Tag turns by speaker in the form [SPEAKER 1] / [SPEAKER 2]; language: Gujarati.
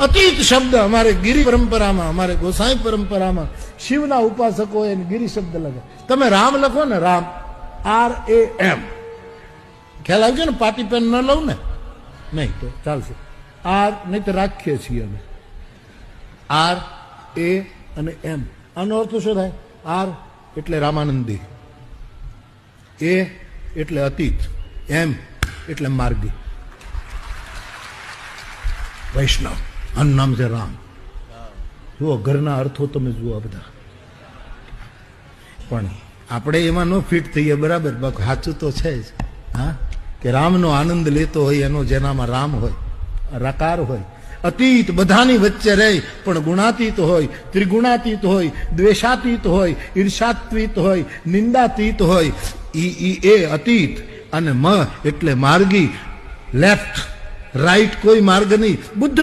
[SPEAKER 1] અતીત શબ્દ અમારે ગિરી પરંપરામાં, અમારે ગોસાઈ પરંપરામાં શિવના ઉપાસકો એને ગિરી શબ્દ લખે. તમે રામ લખો ને, રામ. આર એ એમ ખ્યાલ આવજો ને? પાટી પેન ન લઉં ને? નહીં, તો ચાલશે. આર નહીં તો રાખીએ છીએ અમે. આર એ અને એમ આનો અર્થ શું થાય? આર એટલે રામાનંદી. એ એટલે અતીત. એમ એટલે માર્ગી. વૈષ્ણવ. આનું નામ છે રામ. જુઓ, ઘરના અર્થો તમે જુઓ બધા. પણ આપણે એમાં ન ફિટ થઈએ, બરાબર? સાચું તો છે જ. હા? કે રામનો આનંદ લેતો હોય, એનો જેનામાં રામ હોય રાકાર હોય. અતીત બધાની વચ્ચે રહે, પણ ગુણાતીત હોય, ત્રિગુણાતીત હોય, દ્વેષાતીત હોય, ઈર્ષાત્વીત હોય, નિંદાતીત હોય. ઈ ઈ, એ અતીત અને મ એટલે માર્ગી. લેફ્ટ રાઈટ કોઈ માર્ગ નહીં. બુદ્ધ